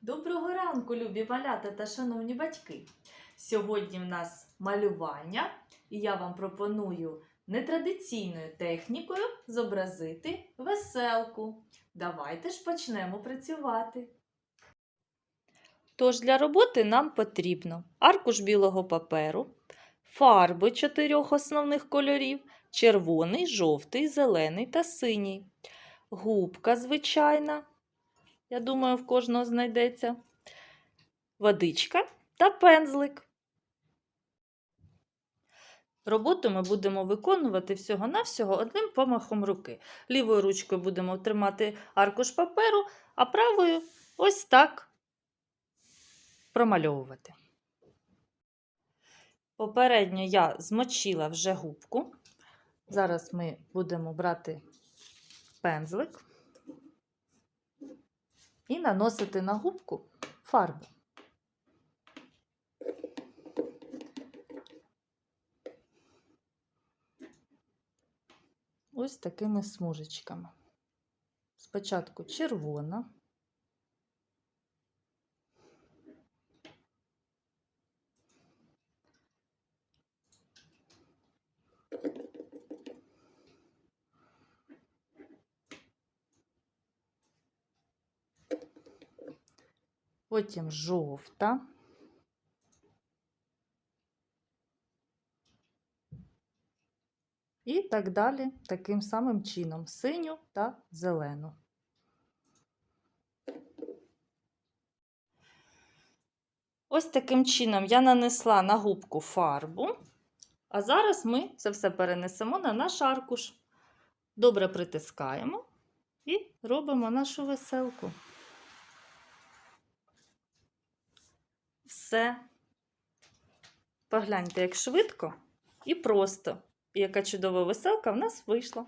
Доброго ранку, любі малята та шановні батьки. Сьогодні в нас малювання, і я вам пропоную нетрадиційною технікою зобразити веселку. Давайте ж почнемо працювати. Тож для роботи нам потрібно аркуш білого паперу, фарби чотирьох основних кольорів: червоний, жовтий, зелений та синій, губка звичайна. Я думаю, в кожного знайдеться водичка та пензлик. Роботу ми будемо виконувати всього-навсього одним помахом руки. Лівою ручкою будемо тримати аркуш паперу, а правою ось так промальовувати. Попередньо я змочила вже губку. Зараз ми будемо брати пензлик і наносити на губку фарбу. Ось такими смужечками. Спочатку червона, потім жовта. І так далі, таким самим чином, синю та зелену. Ось таким чином я нанесла на губку фарбу, а зараз ми це все перенесемо на наш аркуш. Добре притискаємо і робимо нашу веселку. Все. Погляньте, як швидко і просто. І яка чудова веселка в нас вийшла.